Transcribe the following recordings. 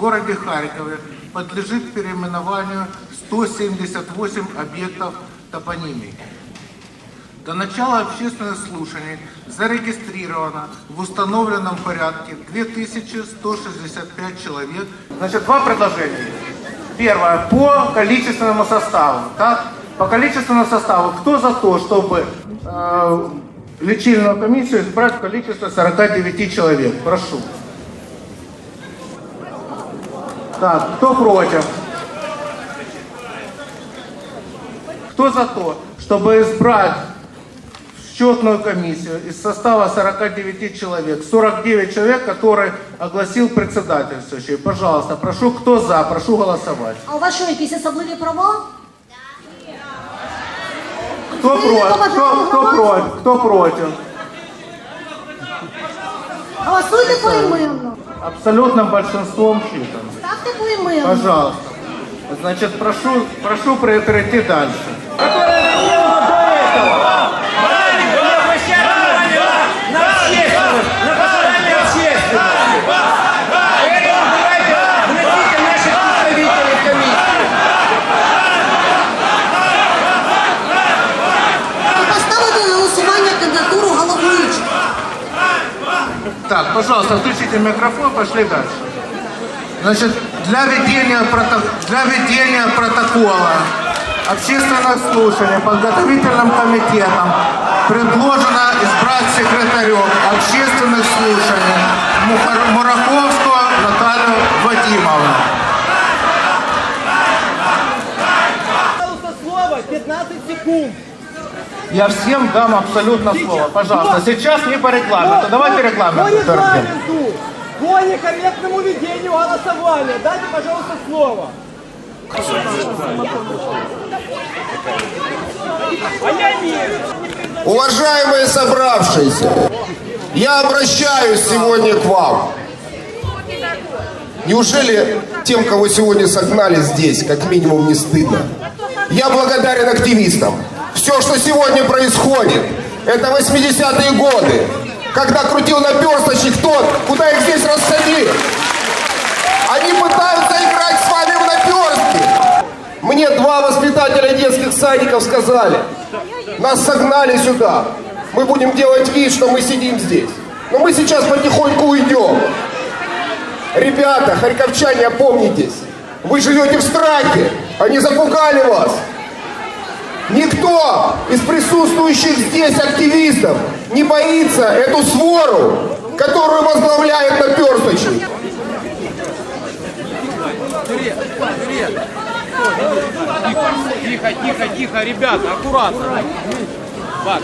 городе Харькове подлежит переименованию 178 объектов топонимии. До начала общественных слушаний зарегистрировано в установленном порядке 2165 человек. Значит, два предложения. Первое, по количественному составу. Так? По количественному составу. Кто за то, чтобы э, лечильную комиссию избрать в количестве 49 человек? Прошу. Так, кто против? Кто за то, чтобы избрать в счетную комиссию из состава 49 человек, 49 человек, который огласил председательствующий? Пожалуйста, прошу, кто за, прошу голосовать. А у вас що, якісь особливі права? Кто Вы против? Кто, поважаете кто громадськість? против? Кто против? Голосуйте поіменно. Абсолютным большинством считано. Ставте поіменно. Пожалуйста. Значит, прошу, прошу перейти дальше. Так, пожалуйста, включите микрофон, пошли дальше. Значит, для ведения, прото- для ведения протокола общественных слушаний подготовительным комитетом предложено избрать секретарем общественных слушаний Мухар- Мураковскую Наталью Вадимовну. Пожалуйста, слово 15 секунд. Я всем дам абсолютно слово. Пожалуйста, сейчас не по регламенту. Давайте регламент. По регламенту. По некорректному ведению голосования. Дайте, пожалуйста, слово. Уважаемые собравшиеся, я обращаюсь сегодня к вам. Неужели тем, кого сегодня согнали здесь, как минимум не стыдно? Я благодарен активистам. Все, что сегодня происходит, это 80-е годы, когда крутил наперсточник тот, куда их здесь рассадили. Они пытаются играть с вами в наперстки. Мне два воспитателя детских садиков сказали, нас согнали сюда. Мы будем делать вид, что мы сидим здесь. Но мы сейчас потихоньку уйдем. Ребята, харьковчане, опомнитесь. Вы живете в страхе. Они запугали вас. Никто из присутствующих здесь активистов не боится эту свору, которую возглавляет наперсточник. Тихо, тихо, тихо, ребята, аккуратно. Бак.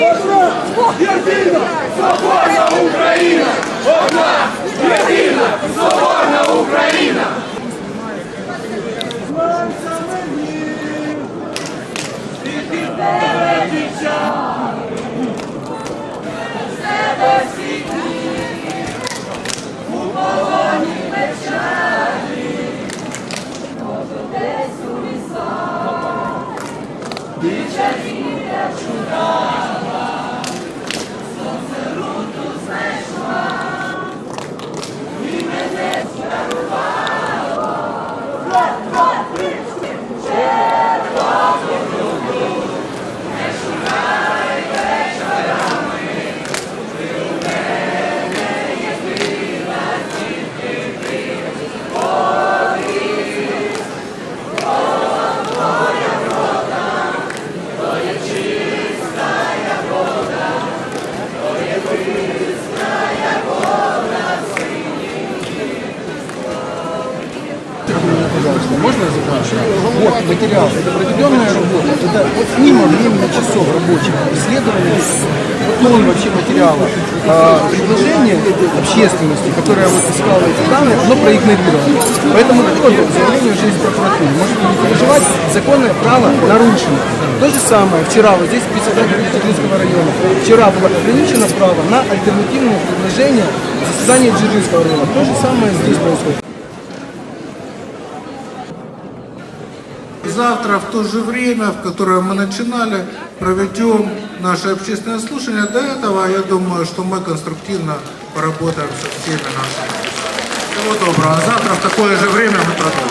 Можно я закажу? Вот материал, это проведенная работа, это вот мимо времени часов рабочих исследований, вот вообще материала. А, предложение общественности, которая вот искала эти данные, оно проигнорировано. Поэтому вот заявление уже из прокуратуры. Можете не переживать, законное право нарушено. То же самое вчера вот здесь председатель Дзержинского района. Вчера было ограничено право на альтернативное предложение заседания Дзержинского района. То же самое здесь происходит. Завтра в то же время, в которое мы начинали, проведем наше общественное слушание. До этого, я думаю, что мы конструктивно поработаем со всеми нашими. Всего доброго. А завтра в такое же время мы продолжим.